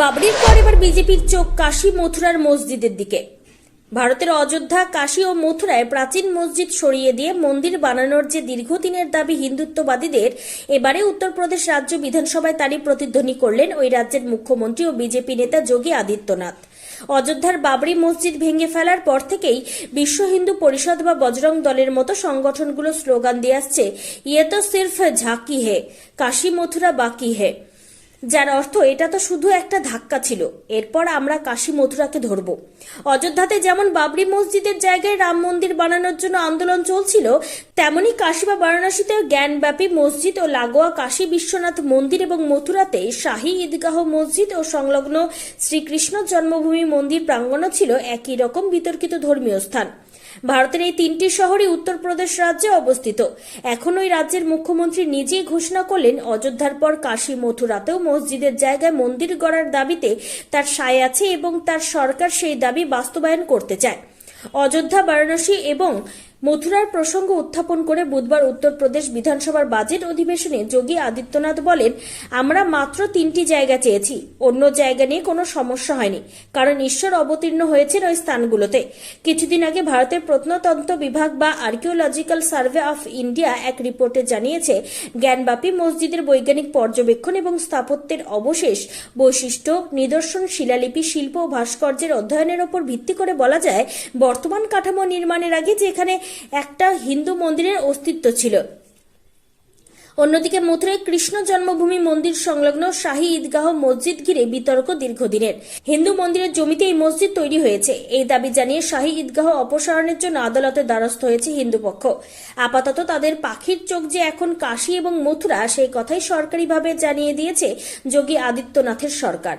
বাবরির পর এবার বিজেপির চোখ কাশী মথুরার মসজিদের দিকে। ভারতের অযোধ্যা, কাশী ও মথুরায় প্রাচীন মসজিদ সরিয়ে দিয়ে মন্দির বানানোর যে দীর্ঘদিনের দাবি হিন্দুত্ববাদীদের, এবারে উত্তরপ্রদেশ রাজ্য বিধানসভায় তারই প্রতিধ্বনি করলেন ওই রাজ্যের মুখ্যমন্ত্রী ও বিজেপি নেতা যোগী আদিত্যনাথ। অযোধ্যার বাবরি মসজিদ ভেঙে ফেলার পর থেকেই বিশ্ব হিন্দু পরিষদ বা বজরং দলের মতো সংগঠনগুলো স্লোগান দিয়ে আসছে ইয়ে তো সির্ফ ঝাঁকি হে, কাশী মথুরা বাকি হে। যার অর্থ এটা তো শুধু একটা ধাক্কা ছিল। এরপর আমরা কাশী মথুরাকে ধরব। অযোধ্যাতে যেমন বাবরি মসজিদের জায়গায় রাম মন্দির বানানোর জন্য আন্দোলন চলছিল, তেমনি কাশী বা বারাণসীতে জ্ঞানব্যাপী মসজিদ ও লাগোয়া কাশী বিশ্বনাথ মন্দির এবং মথুরাতে শাহী ঈদগাহ মসজিদ ও সংলগ্ন শ্রীকৃষ্ণ জন্মভূমি মন্দির প্রাঙ্গণও ছিল একই রকম বিতর্কিত ধর্মীয় স্থান। ভারতের এই তিনটি শহরই উত্তরপ্রদেশ রাজ্যে অবস্থিত। এখন ওই রাজ্যের মুখ্যমন্ত্রী নিজেই ঘোষণা করলেন, অযোধ্যার পর কাশী মথুরাতেও মসজিদের জায়গায় মন্দির গড়ার দাবিতে তার সায় আছে এবং তার সরকার সেই দাবি বাস্তবায়ন করতে চায়। অযোধ্যা, বারাণসী এবং মথুরার প্রসঙ্গ উত্থাপন করে বুধবার উত্তরপ্রদেশ বিধানসভার বাজেট অধিবেশনে যোগী আদিত্যনাথ বলেন, আমরা মাত্র তিনটি জায়গা চেয়েছি। অন্য জায়গা নিয়ে কোনো সমস্যা হয়নি, কারণ ঈশ্বর অবতীর্ণ হয়েছেন ওই স্থানগুলোতে। কিছুদিন আগে ভারতের প্রত্নতন্ত্র বিভাগ বা আর্কিওলজিক্যাল সার্ভে অফ ইন্ডিয়া এক রিপোর্টে জানিয়েছে, জ্ঞানব্যাপী মসজিদের বৈজ্ঞানিক পর্যবেক্ষণ এবং স্থাপত্যের অবশেষ বৈশিষ্ট্য, নিদর্শন, শিলালিপি, শিল্প ও ভাস্কর্যের অধ্যয়নের ওপর ভিত্তি করে বলা যায়, বর্তমান কাঠামো নির্মাণের আগে যেখানে একটা হিন্দু মন্দিরের অস্তিত্ব ছিল। অন্যদিকে মথুরায় কৃষ্ণ জন্মভূমি মন্দির সংলগ্ন শাহী ঈদগাহ মসজিদ ঘিরে বিতর্ক দীর্ঘদিনের। হিন্দু মন্দিরের জমিতে এই মসজিদ তৈরি হয়েছে। এই দাবি জানিয়ে শাহী ঈদগাহ অপসারণের জন্য আদালতের দ্বারস্থ হয়েছে হিন্দু পক্ষ। আপাতত তাদের পাখির চোখ যে এখন কাশী এবং মথুরা, সেই কথাই সরকারিভাবে জানিয়ে দিয়েছে যোগী আদিত্যনাথের সরকার।